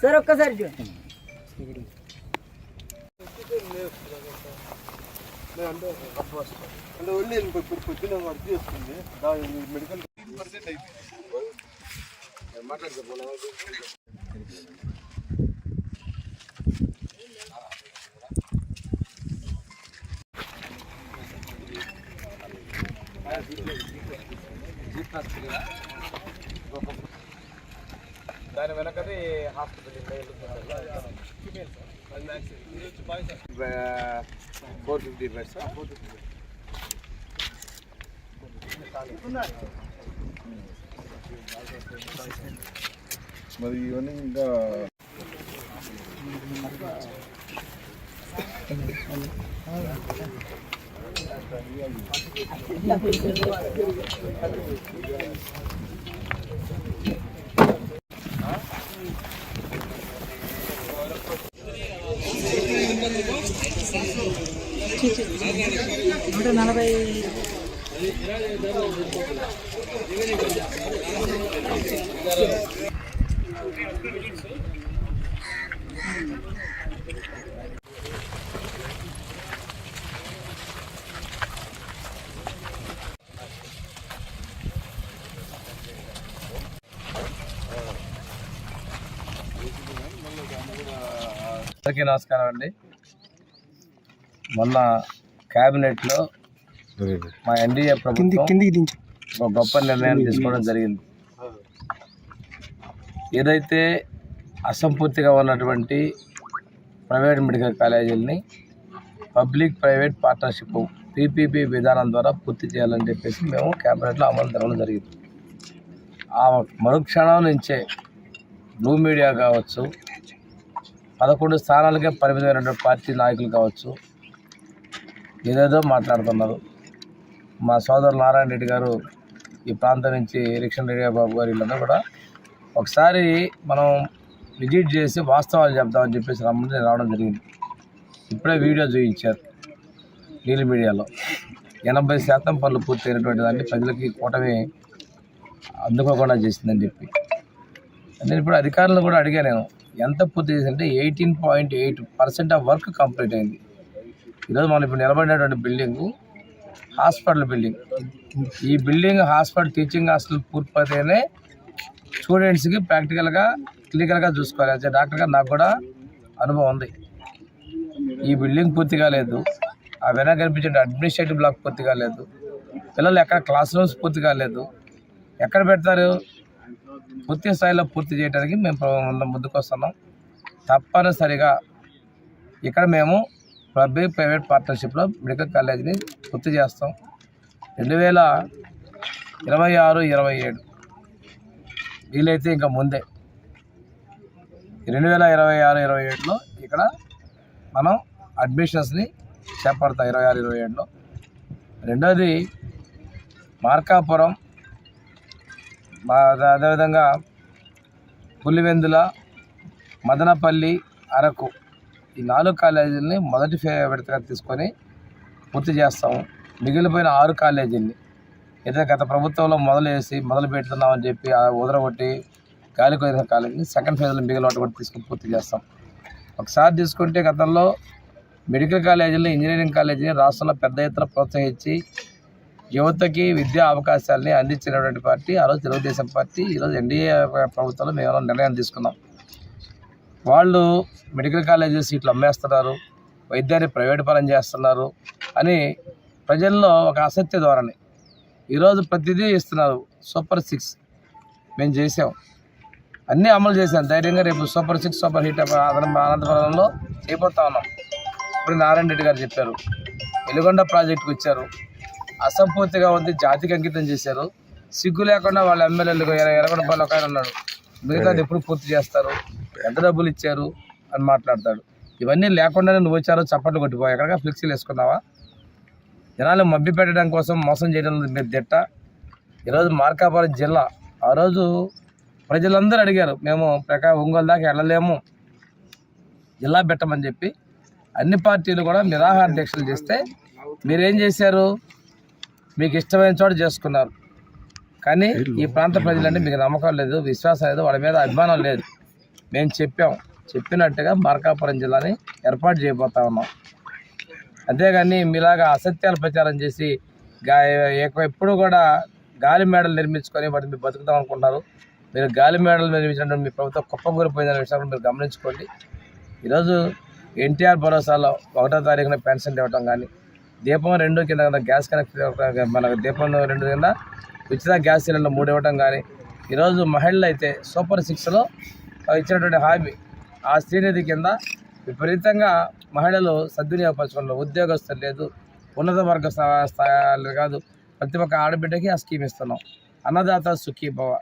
Sir ఒక్కసారి అంటే only ఇప్పుడు పొద్దున వర్క్ చేస్తుంది మెడికల్ పర్సెంట్ అయిపోయింది మాట్లాడుకోవాలి దాని వెనకది హాస్పిటల్ ఫోర్ ఫిఫ్టీ బెడ్స్ మరి ఇవన్నీ ఇంకా నూట నలభై అందరికీ నమస్కారం అండి. మొన్న క్యాబినెట్లో మా ఎన్డీఏ ప్రభుత్వం ఒక గొప్ప నిర్ణయాన్ని తీసుకోవడం జరిగింది. ఏదైతే అసంపూర్తిగా ఉన్నటువంటి ప్రైవేట్ మెడికల్ కాలేజీలని పబ్లిక్ ప్రైవేట్ పార్ట్నర్షిప్ పీపీపీ విధానం ద్వారా పూర్తి చేయాలని చెప్పేసి మేము క్యాబినెట్లో అమలు జరగడం జరిగింది. ఆ మరుక్షణం నుంచే బ్లూ మీడియా కావచ్చు పదకొండు స్థానాలకే పరిమితమైనటువంటి పార్టీ నాయకులు కావచ్చు. ఏదేదో మాట్లాడుతున్నారు. మా సోదరు నారాయణ రెడ్డి గారు ఈ ప్రాంతం నుంచి ఎలక్షన్ రెడ్డి బాబు గారు వీళ్ళందరూ కూడా. ఒకసారి మనం విజిట్ చేసి వాస్తవాలు చెప్దామని చెప్పేసి రమ్మని రావడం జరిగింది. ఇప్పుడే వీడియో చూపించారు నీలి మీడియాలో. ఎనభై శాతం పనులు పూర్తయినటువంటి దాన్ని ప్రజలకి కూటమి అందుకోకుండా చేసిందని చెప్పి. నేను ఇప్పుడు అధికారులను కూడా అడిగా నేను. ఎంత పూర్తి చేసిందంటే eighteen point eight percent of work complete అయింది. ఈరోజు మనం ఇప్పుడు నిలబడినటువంటి బిల్డింగ్ హాస్పిటల్ బిల్డింగ్ ఈ బిల్డింగ్ హాస్పిటల్ టీచింగ్ హాస్టల్ పూర్తయితేనే స్టూడెంట్స్కి ప్రాక్టికల్గా క్లినికల్గా చూసుకోవాలి. అంటే డాక్టర్గా నాకు కూడా అనుభవం ఉంది. ఈ బిల్డింగ్ పూర్తి కాలేదు ఆ వెనక కనిపించే అడ్మినిస్ట్రేటివ్ బ్లాక్ పూర్తి కాలేదు పిల్లలు ఎక్కడ క్లాస్ రూమ్స్ పూర్తి కాలేదు ఎక్కడ పెడతారు? పూర్తి స్థాయిలో పూర్తి చేయడానికి మేము ప్ర- ముందుకు వస్తున్నాం. తప్పనిసరిగా ఇక్కడ మేము పబ్లిక్ ప్రైవేట్ పార్ట్నర్షిప్లో మెడికల్ కాలేజీని పూర్తి చేస్తాం. రెండు వేల ఇరవై ఆరు ఇరవై ఏడు వీలైతే ఇంకా ముందే రెండు వేల ఇరవై ఆరు ఇరవై ఏడులో ఇక్కడ మనం అడ్మిషన్స్ని చేపడతాం. ఇరవై ఆరు ఇరవై ఏడులో. రెండోది మార్కాపురం మా అదేవిధంగా పులివెందుల మదనపల్లి అరకు ఈ నాలుగు కాలేజీలని మొదటి ఫే విడతగా తీసుకొని పూర్తి చేస్తాము. మిగిలిపోయిన ఆరు కాలేజీని ఏదైతే గత ప్రభుత్వంలో మొదలు వేసి మొదలు పెడుతున్నామని చెప్పి ఉదరగొట్టి గాలికి వదిలిన కాలేజీని సెకండ్ ఫేజ్లో మిగిలిన వాటి కూడా తీసుకొని పూర్తి చేస్తాం. ఒకసారి తీసుకుంటే గతంలో మెడికల్ కాలేజీలు ఇంజనీరింగ్ కాలేజీని రాష్ట్రంలో పెద్ద ఎత్తున ప్రోత్సహించి యువతకి విద్యా అవకాశాలని అందించినటువంటి పార్టీ ఆ రోజు తెలుగుదేశం పార్టీ ఈరోజు ఎన్డీఏ ప్రభుత్వంలో మేము నిర్ణయం తీసుకున్నాం. వాళ్ళు మెడికల్ కాలేజెస్ సీట్లు అమ్మేస్తున్నారు వైద్యాన్ని ప్రైవేట్ పరం చేస్తున్నారు అని ప్రజల్లో ఒక అసత్య ధోరణి. ఈరోజు ప్రతిదీ ఇస్తున్నారు సూపర్ సిక్స్ మేము చేసాం. అన్నీ అమలు చేశాం. ధైర్యంగా రేపు సూపర్ సిక్స్ సూపర్ హిట్ అదనం అనంతపురంలో చేయబోతా ఉన్నాం. ఇప్పుడు నారాయణ రెడ్డి గారు చెప్పారు. వెలుగొండ ప్రాజెక్టుకు ఇచ్చారు అసంపూర్తిగా ఉంది జాతికి అంకితం చేశారు. సిగ్గు లేకుండా వాళ్ళ ఎమ్మెల్యేలు ఎరగొండపల్లి ఒక ఆయన ఉన్నాడు. మిగతాది ఎప్పుడు పూర్తి చేస్తారు? ఎంత డబ్బులు ఇచ్చారు? అని మాట్లాడతాడు. ఇవన్నీ లేకుండానే నువ్వు వచ్చారో చప్పట్లు కొట్టిపోయి ఎక్కడిగా ఫ్లెక్సీలు వేసుకున్నావా? జనాలు మబ్బి పెట్టడం కోసం మోసం చేయడం మీరు దిట్ట. ఈరోజు మార్కాపురం జిల్లా. ఆ రోజు ప్రజలందరూ అడిగారు మేము ప్రకా ఒంగోలు దాకా వెళ్ళలేము. జిల్లా పెట్టమని చెప్పి. అన్ని పార్టీలు కూడా నిరాహార దీక్షలు చేస్తే మీరేం చేశారు? మీకు ఇష్టమైన చోట చేసుకున్నారు. కానీ ఈ ప్రాంత ప్రజలంటే మీకు నమ్మకం లేదు విశ్వాసం లేదు వాళ్ళ మీద అభిమానం లేదు. మేము చెప్పాం. చెప్పినట్టుగా మార్కాపురం జిల్లాని ఏర్పాటు చేయబోతా ఉన్నాం. అంతేగాని మీలాగా అసత్యాలు ప్రచారం చేసి గా ఎప్పుడు కూడా గాలి మేడలు నిర్మించుకొని వాటిని మీరు బతుకుతాం అనుకుంటున్నారు. మీరు గాలి మేడలు నిర్మించినటువంటి మీ ప్రభుత్వం కుప్పకూరిపోయిందనే విషయాన్ని మీరు గమనించుకోండి. ఈరోజు ఎన్టీఆర్ భరోసాలో ఒకటో తారీఖున పెన్షన్ ఇవ్వటం కానీ దీపం రెండు కింద గ్యాస్ కనెక్షన్ మన దీపం రెండు కింద ఉచిత గ్యాస్ సిలిండర్ మూడు ఇవ్వటం కానీ ఈరోజు మహిళలు అయితే సూపర్ సిక్స్లో ఇచ్చినటువంటి హామీ. ఆ శ్రీనిధి కింద విపరీతంగా మహిళలు సద్వినియోగపరచుకున్నారు. ఉద్యోగస్తులు లేదు ఉన్నత వర్గ స్థా- స్థాయిలు కాదు. ప్రతి ఒక్క ఆడబిడ్డకి ఆ స్కీమ్ ఇస్తున్నాం. అన్నదాత సుఖీభవ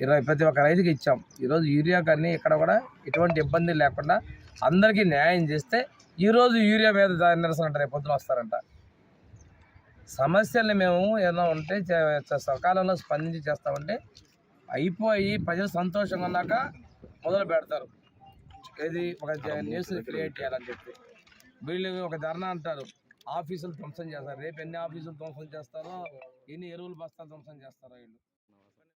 ఇరవై ప్రతి ఒక్క రైతుకి ఇచ్చాం. ఈరోజు యూరియా కానీ ఇక్కడ కూడా ఎటువంటి ఇబ్బంది లేకుండా అందరికీ న్యాయం చేస్తే ఈరోజు యూరియా మీద దా- నిరసన అంటారు రేపు పొద్దున వస్తారంట. సమస్యల్ని మేము ఏదైనా ఉంటే సకాలంలో స్పందించి చేస్తామంటే అయిపోయి ప్రజలు సంతోషంగా ఉన్నాక మొదలు పెడతారు. ఏది ఒక జ- న్యూస్ క్రియేట్ చేయాలని చెప్పి. వీళ్ళు ఒక ధర్నా అంటారు. ఆఫీసులు ధ్వంసం చేస్తారు. రేపు ఎన్ని ఆఫీసులు ధ్వంసం చేస్తారో ఎన్ని ఎరువులు బస్తాలు ధ్వంసం చేస్తారో వీళ్ళు.